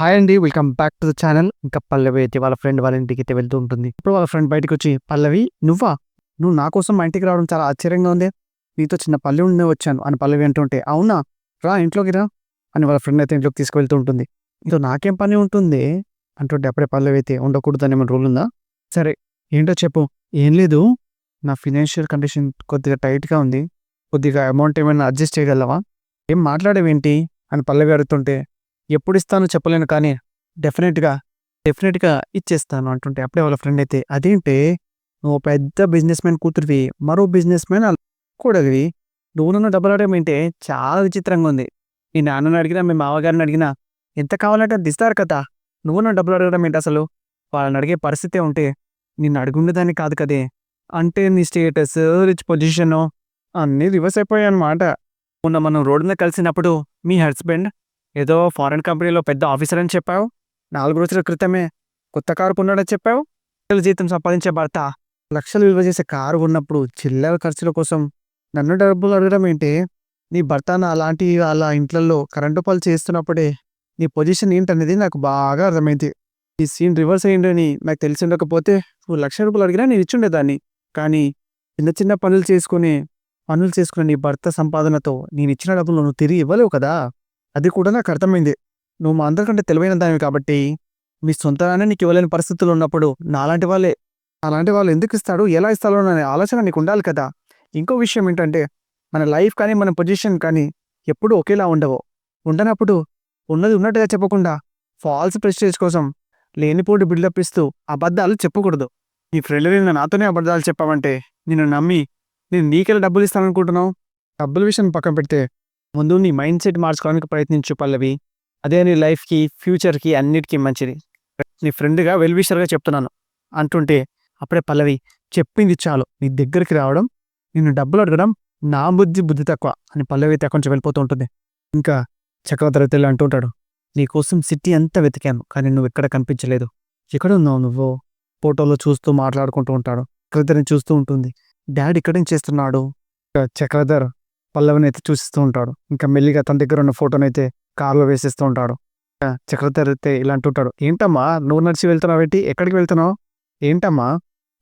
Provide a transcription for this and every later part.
Hi అండి welcome back to the channel ఇంకా పల్లవి అయితే వాళ్ళ ఫ్రెండ్ వాళ్ళ ఇంటికి అయితే వెళ్తూ ఉంటుంది. ఇప్పుడు వాళ్ళ ఫ్రెండ్ బయటకు వచ్చి పల్లవి నువ్వా? నువ్వు నా కోసం మా ఇంటికి రావడం చాలా ఆశ్చర్యంగా ఉంది. నీతో చిన్న పల్లె ఉండే వచ్చాను అని పల్లవి అంటుంటే అవునా? రా ఇంట్లోకి రా అని వాళ్ళ ఫ్రెండ్ అయితే ఇంట్లోకి తీసుకువెళ్తూ ఉంటుంది. ఇదో నాకేం పని ఉంటుంది? అంటుంటే అప్పుడే పల్లవి అయితే ఉండకూడదు అని ఏమైనా రూల్ ఉందా? సరే ఏంటో చెప్పు. ఏం లేదు. నా ఫినాన్షియల్ కండిషన్ కొద్దిగా టైట్గా ఉంది. కొద్దిగా అమౌంట్ ఏమైనా అడ్జస్ట్ చేయగలవా? ఏం మాట్లాడేవేంటి? అని పల్లవి అడుగుతుంటే ఎప్పుడు ఇస్తానో చెప్పలేను కానీ డెఫినెట్గా డెఫినెట్గా ఇచ్చేస్తాను అంటుంటే అప్పుడే వాళ్ళ ఫ్రెండ్ అయితే అదేంటే నువ్వు పెద్ద బిజినెస్ మ్యాన్ కూతురివి మరో బిజినెస్ మ్యాన్ కూడవి నువ్వు నన్ను డబ్బులు అడగడం ఏంటే చాలా విచిత్రంగా ఉంది. మీ నాన్నని అడిగినా మీ మామగారిని అడిగినా ఎంత కావాలంటే అది ఇస్తారు కదా. నువ్వు నన్ను డబ్బులు అడగడం ఏంటి అసలు? వాళ్ళని అడిగే పరిస్థితే ఉంటే నిన్ను అడుగుండేదాన్ని కాదు కదే. అంటే నీ స్టేటస్ రిచ్ పొజిషను అన్నీ రివర్స్ అయిపోయాయి అన్నమాట మొన్న మనం రోడ్డు మీద కలిసినప్పుడు మీ హస్బెండ్ ఏదో ఫారెన్ కంపెనీలో పెద్ద ఆఫీసర్ అని చెప్పావు. నాలుగు రోజుల క్రితమే కొత్త కారు కొన్నాడని చెప్పావు. లక్షల జీతం సంపాదించే భర్త. లక్షలు విలువ చేసే కారు ఉన్నప్పుడు చిల్లర ఖర్చుల కోసం నన్ను డబ్బులు అడగడం ఏంటి? నీ భర్త నా అలాంటి అలా ఇంట్లలో కరెంటు పాలు చేస్తున్నప్పుడే నీ పొజిషన్ ఏంటనేది నాకు బాగా అర్థమైంది. ఈ సీన్ రివర్స్ అయ్యిందని నాకు తెలిసి ఉండకపోతే నువ్వు లక్ష రూపాయలు అడిగినా నేను ఇచ్చుండేదాన్ని కానీ చిన్న చిన్న పనులు చేసుకుని పనులు చేసుకునే నీ భర్త సంపాదనతో నేను ఇచ్చిన డబ్బులు నువ్వు తిరిగి ఇవ్వలేవు కదా? అది కూడా నాకు అర్థమైంది. నువ్వు మా అందరికంటే తెలివైన దానివి కాబట్టి మీ సొంతగానే నీకు ఇవ్వలేని పరిస్థితులు ఉన్నప్పుడు నాలాంటి వాళ్ళే. అలాంటి వాళ్ళు ఎందుకు ఇస్తాడు? ఎలా ఇస్తాడో అనే ఆలోచన నీకు ఉండాలి కదా. ఇంకో విషయం ఏంటంటే మన లైఫ్ కానీ మన పొజిషన్ కానీ ఎప్పుడూ ఒకేలా ఉండవు. ఉండనప్పుడు ఉన్నది ఉన్నట్టుగా చెప్పకుండా ఫాల్స్ ప్రెస్టేజ్ కోసం లేనిపోటు బిల్డప్ ఇస్తూ అబద్ధాలు చెప్పకూడదు. నీ ఫ్రెండ్ నిన్న నాతోనే అబద్ధాలు చెప్పావంటే నిన్ను నమ్మి నేను నీకెలా డబ్బులు ఇస్తాననుకుంటున్నావు? డబ్బుల విషయం పక్కన పెడితే ముందు నీ మైండ్ సెట్ మార్చుకోవడానికి ప్రయత్నించు పల్లవి. అదే నీ లైఫ్కి ఫ్యూచర్కి అన్నిటికీ మంచిది. నీ ఫ్రెండ్గా వెల్విషర్గా చెప్తున్నాను. అంటుంటే అప్పుడే పల్లవి చెప్పింది చాలు. నీ దగ్గరికి రావడం నిన్ను డబ్బులు అడగడం నా బుద్ధి బుద్ధి తక్కువ అని పల్లవి అయితే కొంచెం వెళ్ళిపోతూ ఉంటుంది. ఇంకా చక్రవర్తి అంటుంటాడు నీకోసం సిటీ అంతా వెతికాను కానీ నువ్వు ఎక్కడ కనిపించలేదు. ఎక్కడ ఉన్నావు నువ్వు? ఫోటోలో చూస్తూ మాట్లాడుకుంటూ ఉంటాడు. చక్రధర్ని చూస్తూ ఉంటుంది డాడీ ఇక్కడేం చేస్తున్నాడు? చక్రధర్ పల్లవిని అయితే చూసిస్తూ ఉంటాడు. ఇంకా మెల్లిగా తన దగ్గర ఉన్న ఫోటోని అయితే కారులో వేసేస్తూ ఉంటాడు. ఇంకా చక్రధర్ అయితే ఇలా అంటుంటాడు ఏంటమ్మా నువ్వు నడిచి వెళ్తున్నావు ఏంటి? ఎక్కడికి వెళ్తున్నావు? ఏంటమ్మా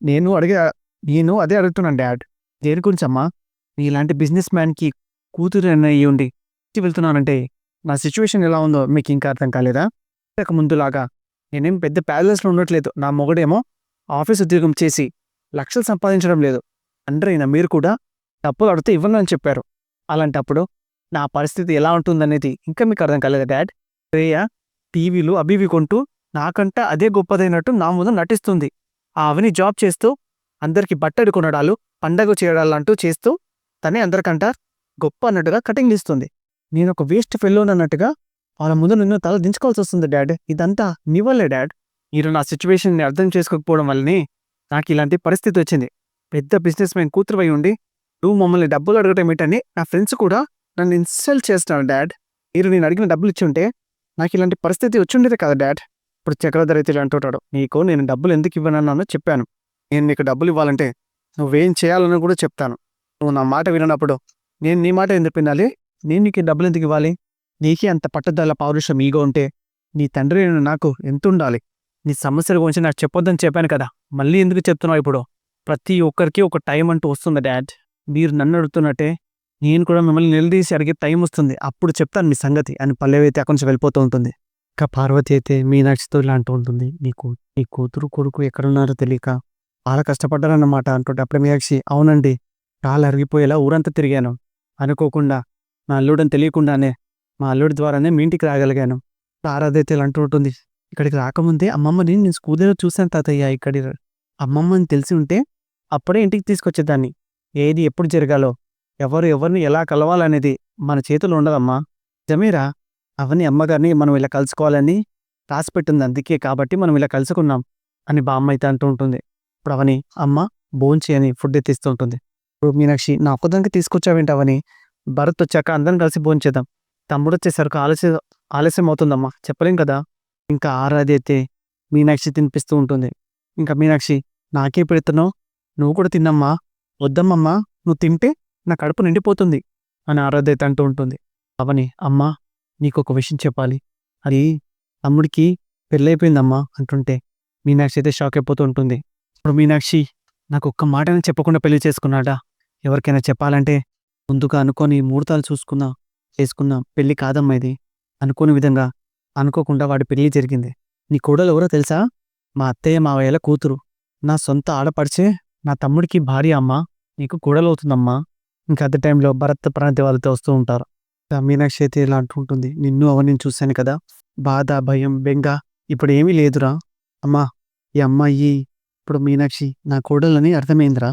నేను అడిగే నేను అదే అడుగుతున్నాను డాడ్. దేని గురించి అమ్మా నీ ఇలాంటి బిజినెస్ మ్యాన్కి కూతురు అయ్యి ఉండి వెళ్తున్నానంటే నా సిచ్యువేషన్ ఎలా ఉందో మీకు ఇంకా అర్థం కాలేదా? ఇంతకు ముందులాగా నేనేం పెద్ద ప్యాలెస్లో ఉండట్లేదు. నా మొగడేమో ఆఫీస్ ఉద్యోగం చేసి లక్షలు సంపాదించడం లేదు. అంటే మీరు కూడా డబ్బులు అడిగితే ఇవ్వను అని చెప్పారు. అలాంటప్పుడు నా పరిస్థితి ఎలా ఉంటుందనేది ఇంకా మీకు అర్థం కాలేదా డాడ్? శ్రేయ టీవీలు అభివి కొంటూ నాకంట అదే గొప్పదైనట్టు నా ముందు నటిస్తుంది. ఆ అవని జాబ్ చేస్తూ అందరికి బట్టలు కొనడాలు పండగ చేయడాలు అంటూ చేస్తూ తనే అందరికంట గొప్ప అన్నట్టుగా కటింగ్ ఇస్తుంది నేను ఒక వేస్ట్ ఫెల్లోన్ అన్నట్టుగా వాళ్ళ ముందు నిన్ను తల దించుకోవాల్సి వస్తుంది డాడ్. ఇదంతా నీ వల్లే డాడ్. మీరు నా సిచ్యువేషన్ని అర్థం చేసుకోకపోవడం వల్లనే నాకు ఇలాంటి పరిస్థితి వచ్చింది. పెద్ద బిజినెస్ మ్యాన్ కూతురు ఉండి నువ్వు మమ్మల్ని డబ్బులు అడగటం ఏంటని నా ఫ్రెండ్స్ కూడా నన్ను ఇన్సల్ట్ చేస్తున్నారు డాడ్. మీరు నేను అడిగిన డబ్బులు ఇచ్చి ఉంటే నాకు ఇలాంటి పరిస్థితి వచ్చిండేది కదా డాడ్. ఇప్పుడు చక్రధర్ అయితే ఇలా అంటుంటాడు. నీకు నేను డబ్బులు ఎందుకు ఇవ్వనన్నానో చెప్పాను. నేను నీకు డబ్బులు ఇవ్వాలంటే నువ్వేం చేయాలని కూడా చెప్తాను. నువ్వు నా మాట వినప్పుడు నేను నీ మాట ఎందుకు వినాలి? నేను నీకు డబ్బులు ఎందుకు ఇవ్వాలి? నీకే అంత పట్టుదల పౌరుషం ఈగో ఉంటే నీ తండ్రి నేను నాకు ఎంత ఉండాలి? నీ సమస్యల గురించి నాకు చెప్పొద్దని చెప్పాను కదా. మళ్ళీ ఎందుకు చెప్తున్నావు ఇప్పుడు? ప్రతి ఒక్కరికి ఒక టైం అంటూ వస్తుంది డాడ్. మీరు నన్ను అడుగుతున్నట్టే నేను కూడా మిమ్మల్ని నిలదీసి అడిగే టైం వస్తుంది. అప్పుడు చెప్తాను మీ సంగతి. అని పల్లెవి అయితే అక్కడి నుంచి వెళ్ళిపోతూ ఉంటుంది. ఇంకా పార్వతి అయితే మీనాక్షితో ఇలా అంటూ ఉంటుంది. నీకు నీ కూతురు కొడుకు ఎక్కడున్నారో తెలియక చాలా కష్టపడ్డారన్నమాట అంటుంటే అప్పుడే మీనాక్షి అవునండి కాలు అరిగిపోయేలా ఊరంతా తిరిగాను. అనుకోకుండా మా అల్లుడని తెలియకుండానే మా అల్లుడి ద్వారానే మీ ఇంటికి రాగలిగాను. తారాదైతే ఇలా అంటూ ఉంటుంది. ఇక్కడికి రాకముందే అమ్మమ్మని నేను స్కూల్లో చూశాను తాతయ్య. ఇక్కడి అమ్మమ్మని తెలిసి ఉంటే అప్పుడే ఇంటికి తీసుకొచ్చేదాన్ని. ఏది ఎప్పుడు జరగాలో ఎవరు ఎవరిని ఎలా కలవాలనేది మన చేతులు ఉండదమ్మా. జమీరా అవని అమ్మగారిని మనం ఇలా కలుసుకోవాలని రాసి పెట్టింది అందుకే కాబట్టి మనం ఇలా కలుసుకున్నాం అని బామ్మ అయితే అంటూ ఉంటుంది. ఇప్పుడు అవని అమ్మ భోంచి అని ఫుడ్ ఎత్తిస్తూ ఉంటుంది. ఇప్పుడు మీనాక్షి నా ఒక్కదానికి తీసుకొచ్చావేంటి అవని? భరత్ వచ్చాక అందరం కలిసి భోంచేద్దాం తమ్ముడు వచ్చేసరికి ఆలస్యం ఆలస్యం అవుతుందమ్మా. చెప్పలేం కదా? ఇంకా ఆరాది అయితే మీనాక్షి తినిపిస్తూ ఉంటుంది. ఇంకా మీనాక్షి నాకే పెడుతున్నావు? నువ్వు కూడా తిన్నమ్మా. వద్దమ్మమ్మా నువ్వు తింటే నా కడుపు నిండిపోతుంది అని ఆరాధ్యత అంటూ ఉంటుంది. అవని అమ్మా నీకు ఒక విషయం చెప్పాలి. అది తమ్ముడికి పెళ్ళైపోయిందమ్మా అంటుంటే మీనాక్షి అయితే షాక్ అయిపోతూ ఉంటుంది. ఇప్పుడు మీనాక్షి నాకు ఒక్క మాటని చెప్పకుండా పెళ్ళి చేసుకున్నాడా? ఎవరికైనా చెప్పాలంటే ముందుగా అనుకోని ముహూర్తాలు చూసుకున్నా చేసుకున్నా పెళ్ళి కాదమ్మా ఇది. అనుకోని విధంగా అనుకోకుండా వాడి పెళ్ళి జరిగింది. నీ కోడలు ఎవరో తెలుసా? మా అత్తయ్య మావయ్యల కూతురు. నా సొంత ఆడపడిచే నా తమ్ముడికి భార్య అమ్మ నీకు కూడలవుతుందమ్మా. ఇంకా అదే టైంలో భరత్ ప్రణతి వాళ్ళతో వస్తూ ఉంటారు. మీనాక్షి అయితే ఇలా అంటుంటుంది నిన్ను అవన్నీ చూశాను కదా. బాధ భయం బెంగ ఇప్పుడు ఏమీ లేదురా. అమ్మా ఈ అమ్మాయి ఇప్పుడు మీనాక్షి నా కోడలని అర్థమైందిరా.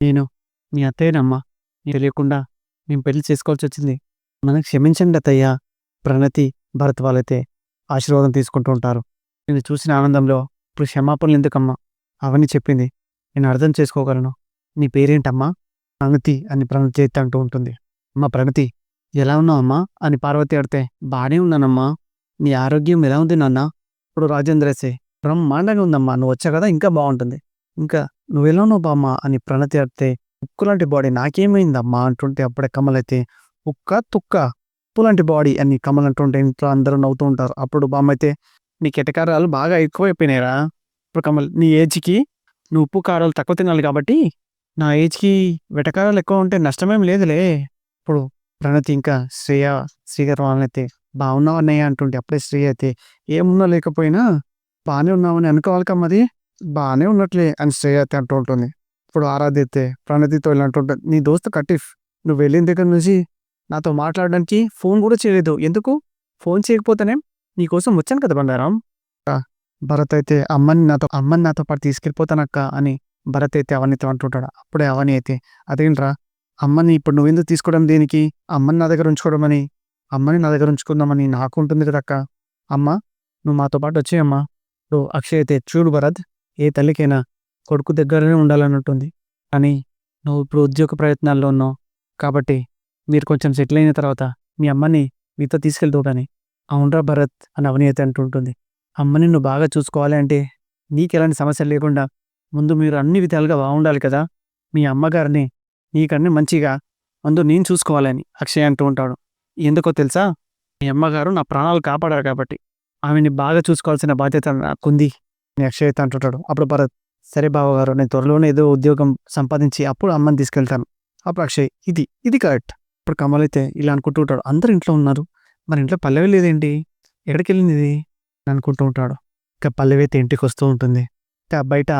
నేను మీ అత్తయ్యనమ్మా. నీకు తెలియకుండా మేము పెళ్ళి చేసుకోవాల్సి వచ్చింది. మనకు క్షమించండి అత్తయ్య. ప్రణతి భరత్ వాళ్ళైతే ఆశీర్వాదం తీసుకుంటూ ఉంటారు. నేను చూసిన ఆనందంలో ఇప్పుడు క్షమాపణలు ఎందుకమ్మా? అవన్నీ చెప్పింది. నేను అర్థం చేసుకోగలను. నీ పేరేంటమ్మా? ప్రణతి అని ప్రణతి చేతి అంటూ ఉంటుంది. అమ్మ ప్రణతి ఎలా ఉన్నావు అమ్మా అని పార్వతి అడితే బాగానే ఉన్నానమ్మా. నీ ఆరోగ్యం ఎలా ఉంది నాన్న? ఇప్పుడు రాజేంద్రసే బ్రహ్మాండంగా ఉందమ్మా. నువ్వు వచ్చా కదా ఇంకా బాగుంటుంది. ఇంకా నువ్వెలా ఉన్నావు బామ్మా? అని ప్రణతి అడితే ఉక్కు లాంటి బాడీ నాకేమైందమ్మా? అంటుంటే అప్పుడే కమలైతే ఉక్క తుక్క ఉప్పు లాంటి బాడీ అని కమల్ అంటుంటే ఇంట్లో అందరూ నవ్వుతూ ఉంటారు. అప్పుడు బామ్మ అయితే నీ కిటకారాలు బాగా ఎక్కువైపోయినాయిరా. ఇప్పుడు కమల్ నీ ఏజ్కి నువ్వు ఉప్పు కారాలు తక్కువ తినాలి కాబట్టి నా ఏజ్కి వెటకారాలు ఎక్కువ ఉంటే నష్టమేం లేదులే. ఇప్పుడు ప్రణతి ఇంకా శ్రేయ శ్రీగారు వాళ్ళనైతే బాగున్నావు అన్నయ్య అంటుంటే అప్పుడే శ్రేయ అయితే ఏమున్నా లేకపోయినా బాగానే ఉన్నామని అనుకోవాలి కమ్మది బాగానే ఉన్నట్లే అని శ్రేయ అయితే అంటూ ఉంటుంది. ఇప్పుడు ఆరాధ్య అయితే ప్రణతితో ఇలా అంటుంటుంది నీ దోస్తు కటిఫ్ నువ్వు వెళ్ళిన దగ్గర నుంచి నాతో మాట్లాడడానికి ఫోన్ కూడా చేయలేదు. ఎందుకు? ఫోన్ చేయకపోతేనే నీకోసం వచ్చాను కదా బండారం. భరత్ అయితే అమ్మని నాతో అమ్మని నాతో పాటు తీసుకెళ్ళిపోతానక్క అని భరత్ అయితే అవనితో అంటుంటాడు. అప్పుడే అవని అయితే అదేంట్రా? అమ్మని ఇప్పుడు నువ్వెందుకు తీసుకోవడం దేనికి? అమ్మని నా దగ్గర ఉంచుకోవడం అని అమ్మని నా దగ్గర ఉంచుకుందామని నాకు ఉంటుంది కదా అక్క అమ్మ నువ్వు మాతో పాటు వచ్చేయమ్మా. నువ్వు అక్షయ్ అయితే చూడు భరత్ ఏ తల్లికైనా కొడుకు దగ్గరనే ఉండాలన్నట్టుంది కానీ నువ్వు ఇప్పుడు ఉద్యోగ ప్రయత్నాల్లో ఉన్నావు కాబట్టి మీరు కొంచెం సెటిల్ అయిన తర్వాత మీ అమ్మని మీతో తీసుకెళ్తూ కానీ అవునరా భరత్? అని అవని అయితే అంటుంటుంది. అమ్మని నువ్వు బాగా చూసుకోవాలి అంటే నీకెలాంటి సమస్యలు లేకుండా ముందు మీరు అన్ని విధాలుగా బాగుండాలి కదా. మీ అమ్మగారిని నీకన్నీ మంచిగా ముందు నేను చూసుకోవాలని అక్షయ్ అంటూ ఉంటాడు. ఎందుకో తెలుసా? మీ అమ్మగారు నా ప్రాణాలు కాపాడారు కాబట్టి. ఆమెని బాగా చూసుకోవాల్సిన బాధ్యత నాకుంది అని అక్షయ్ అంటుంటాడు అప్పుడు భరత్ సరే బావగారు నేను త్వరలోనే ఏదో ఉద్యోగం సంపాదించి అప్పుడు అమ్మని తీసుకెళ్తాను. అప్పుడు అక్షయ్ ఇది ఇది కరెక్ట్. ఇప్పుడు కమల్ అయితే ఇలా అనుకుంటూ ఉంటాడు. అందరు ఇంట్లో ఉన్నారు. మరి ఇంట్లో పల్లవి లేదేంటి? ఎక్కడికి వెళ్ళింది ఇది? అనుకుంటూ ఉంటాడు. ఇంకా పల్లెవైతే ఇంటికి వస్తూ ఉంటుంది. ఇంకా బయట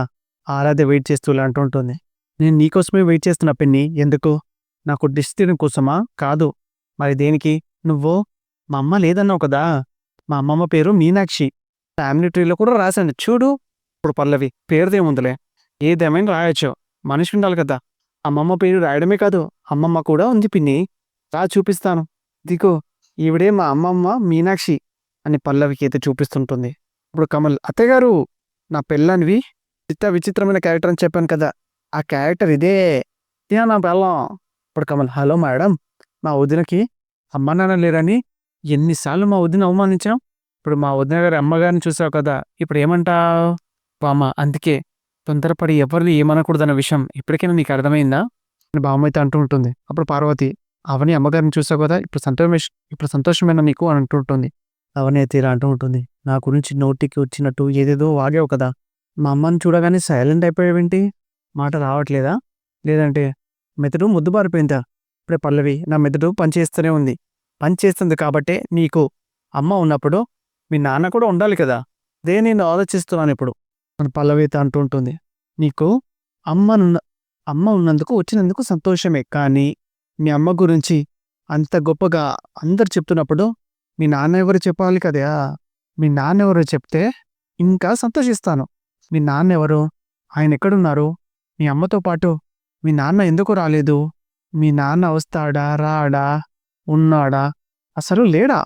ఆరాధ్య వెయిట్ చేస్తూ ఇలా అంటూ ఉంటుంది. నేను నీకోసమే వెయిట్ చేస్తున్నా పెన్ని. ఎందుకు? నాకు డిష్ తీయడం కోసమా? కాదు. మరి దేనికి? నువ్వు? మా అమ్మ లేదన్నావు కదా? మా అమ్మమ్మ పేరు మీనాక్షి. ఫ్యామిలీ ట్రీలో కూడా రాశాను. చూడు. ఇప్పుడు పల్లవి పేరుదేముందిలే. ఏదేమైనా రాయొచ్చు. మనిషి ఉండాలి కదా. అమ్మమ్మ పేరు రాయడమే కాదు. అమ్మమ్మ కూడా ఉంది పిన్ని. రా చూపిస్తాను. దిగో. ఈవిడే మా అమ్మమ్మ మీనాక్షి. అని పల్లవికి అయితే చూపిస్తుంటుంది. ఇప్పుడు కమల్ అత్తయ్యగారు నా పెళ్ళనివి చిత్త విచిత్రమైన క్యారెక్టర్ అని చెప్పాను కదా ఆ క్యారెక్టర్ ఇదే. ఇదే నా పెళ్ళం ఇప్పుడు కమల్ హలో మేడం మా వదినకి అమ్మ నాన్న లేరని ఎన్నిసార్లు మా వదిన అవమానించాం. ఇప్పుడు మా వదిన గారి అమ్మగారిని చూసావు కదా ఇప్పుడు ఏమంటావు? బామ్మ అందుకే తొందరపడి ఎవరిని ఏమనకూడదన్న విషయం ఇప్పటికైనా నీకు అర్థమైందా? అని బామ్మ అయితే అంటూ ఉంటుంది. అప్పుడు పార్వతి అవని అమ్మగారిని చూసావు కదా ఇప్పుడు సంతోష ఇప్పుడు సంతోషమైన నీకు? అని అంటూ ఉంటుంది. అవనే తీరా అంటూ ఉంటుంది. నా గురించి నోటికి వచ్చినట్టు ఏదేదో వాగావు కదా. మా అమ్మని చూడగానే సైలెంట్ అయిపోయావేంటి? మాట రావట్లేదా? లేదంటే మెదడు ముద్దుబారిపోయిందా? ఇప్పుడే పల్లవి నా మెదడు పనిచేస్తూనే ఉంది. పనిచేస్తుంది కాబట్టే నీకు అమ్మ ఉన్నప్పుడు మీ నాన్న కూడా ఉండాలి కదా. అదే నేను ఆలోచిస్తున్నాను ఇప్పుడు. మన పల్లవి అంటూ ఉంటుంది. నీకు అమ్మనున్న అమ్మ ఉన్నందుకు వచ్చినందుకు సంతోషమే. కానీ మీ అమ్మ గురించి అంత గొప్పగా అందరు చెప్తున్నప్పుడు మీ నాన్న ఎవరు చెప్పాలి కదా మీ నాన్న ఎవరు చెప్తే ఇంకా సంతోషిస్తాను. మీ నాన్న ఎవరు? ఆయన ఎక్కడున్నారు? మీ అమ్మతో పాటు మీ నాన్న ఎందుకు రాలేదు? మీ నాన్న వస్తాడా? రాడా? ఉన్నాడా? అసలు లేడా?